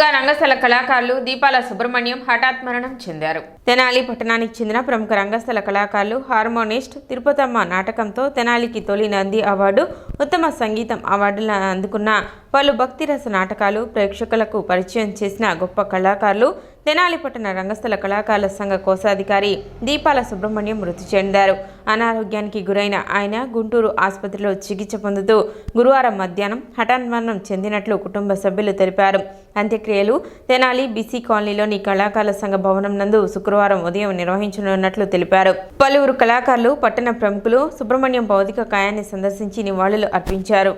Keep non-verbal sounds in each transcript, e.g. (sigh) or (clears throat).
ప్రముఖ రంగస్థల కళాకారులు దీపాల సుబ్రహ్మణ్యం హఠాత్ మరణం చెందారు. తెనాలి పట్టణానికి చెందిన ప్రముఖ రంగస్థల కళాకారులు హార్మోనిస్ట్ తిరుపతమ్మ నాటకంతో తెనాలికి తొలి నంది అవార్డు ఉత్తమ సంగీతం అవార్డులను అందుకున్న పలు భక్తిరస నాటకాలు ప్రేక్షకులకు పరిచయం చేసిన గొప్ప కళాకారులు తెనాలి పట్టణ రంగస్థల కళాకారుల సంఘ కోశాధికారి దీపాల సుబ్రహ్మణ్యం మృతి చెందారు. అనారోగ్యానికి గురైన ఆయన గుంటూరు ఆసుపత్రిలో చికిత్స పొందుతూ గురువారం మధ్యాహ్నం హఠాన్మరణం చెందినట్లు కుటుంబ సభ్యులు తెలిపారు. అంత్యక్రియలు తెనాలి బీసీ కాలనీలోని కళాకారుల సంఘ భవనం నందు శుక్రవారం ఉదయం నిర్వహించనున్నట్లు తెలిపారు. పలువురు కళాకారులు పట్టణ ప్రముఖులు సుబ్రహ్మణ్యం భౌతిక కాయాన్ని సందర్శించి నివాళులు అర్పించారు.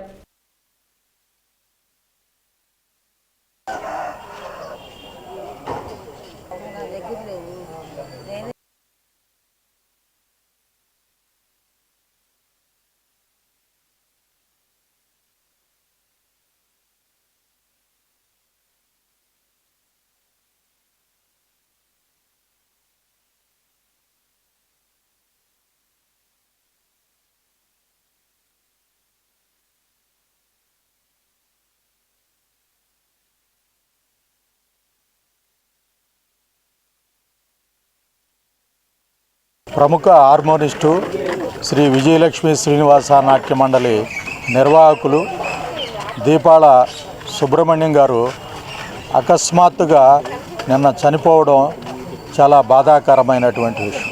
ప్రముఖ హార్మోనిస్టు శ్రీ విజయలక్ష్మి శ్రీనివాస నాట్య మండలి నిర్వాహకులు దీపాల సుబ్రహ్మణ్యం గారు అకస్మాత్తుగా నిన్న చనిపోవడం చాలా బాధాకరమైనటువంటి విషయం.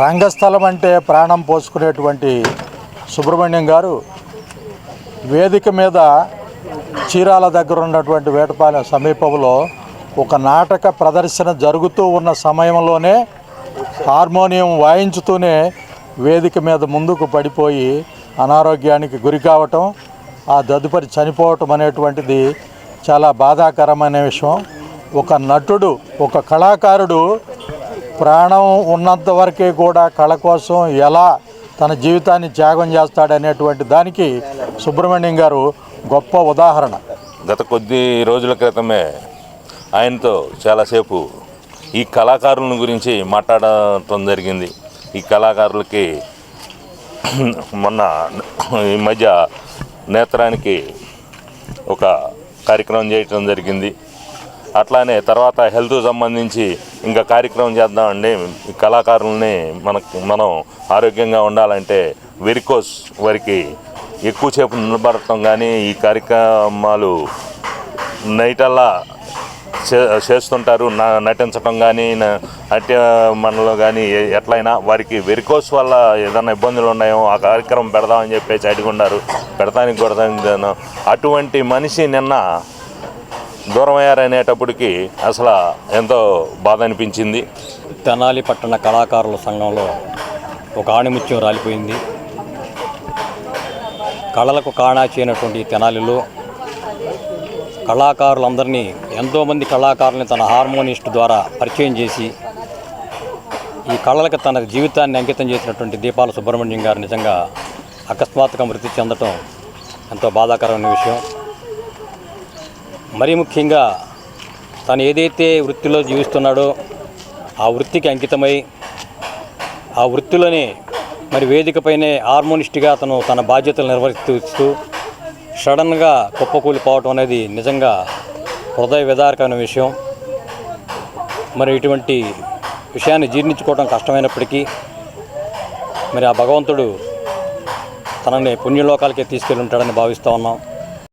రంగస్థలం అంటే ప్రాణం పోసుకునేటువంటి సుబ్రహ్మణ్యం గారు వేదిక మీద చీరాల దగ్గర ఉన్నటువంటి వేటపాలెం సమీపంలో ఒక నాటక ప్రదర్శన జరుగుతూ ఉన్న సమయంలోనే హార్మోనియం వాయించుతూనే వేదిక మీద ముందుకు పడిపోయి అనారోగ్యానికి గురి కావటం ఆ తదుపరి చనిపోవటం అనేటువంటిది చాలా బాధాకరమైన విషయం. ఒక నటుడు ఒక కళాకారుడు ప్రాణం ఉన్నంత వరకే కూడా కళ కోసం ఎలా తన జీవితాన్ని త్యాగం చేస్తాడనేటువంటి దానికి సుబ్రహ్మణ్యం గారు గొప్ప ఉదాహరణ. గత కొద్ది రోజుల క్రితమే ఆయనతో చాలాసేపు ఈ కళాకారుల గురించి మాట్లాడటం జరిగింది. ఈ కళాకారులకి (clears throat) మొన్న ఈ మధ్య నేత్రానికి ఒక కార్యక్రమం చేయటం జరిగింది. అట్లానే తర్వాత హెల్త్ సంబంధించి ఇంకా కార్యక్రమం చేద్దామండి. ఈ కళాకారుల్ని మనకు మనం ఆరోగ్యంగా ఉండాలంటే వెరికోస్ వారికి ఎక్కువసేపు నిలబడటం కానీ ఈ కార్యక్రమాలు నైటల్లా చే- చేస్తుంటారు. నటించడం నటించటం కానీ న- నాట్య మనలో కానీ ఎట్లయినా వారికి వెరికోస్ వల్ల ఏదైనా ఇబ్బందులు ఉన్నాయో ఆ కార్యక్రమం పెడదామని చెప్పేసి అడిగున్నారు పెడతానికి కొడతాను అటువంటి మనిషి నిన్న దూరం అయ్యారనేటప్పటికి అసలు ఎంతో బాధ అనిపించింది తెనాలి పట్టణ కళాకారుల సంఘంలో ఒక ఆణిముత్యం రాలిపోయింది. కళలకు కాణాచి అయినటువంటి తెనాలిలో కళాకారులందరినీ ఎంతోమంది కళాకారుల్ని తన హార్మోనిస్ట్ ద్వారా పరిచయం చేసి ఈ కళలకు తన జీవితాన్ని అంకితం చేసినటువంటి దీపాల సుబ్రహ్మణ్యం గారు నిజంగా అకస్మాత్తుగా మృతి చెందటం ఎంతో బాధాకరమైన విషయం. మరీ ముఖ్యంగా తను ఏదైతే వృత్తిలో జీవిస్తున్నాడో ఆ వృత్తికి అంకితమై ఆ వృత్తిలోనే మరి వేదికపైనే హార్మోనిస్ట్గా అతను తన బాధ్యతలు నిర్వర్తిస్తూ సడన్గా కుప్పకూలిపోవటం అనేది నిజంగా హృదయ విదారకమైన విషయం. మరి ఇటువంటి విషయాన్ని జీర్ణించుకోవడం కష్టమైనప్పటికీ మరి ఆ భగవంతుడు తనని పుణ్యలోకాలకే తీసుకెళ్ళి ఉంటాడని భావిస్తూ ఉన్నాం.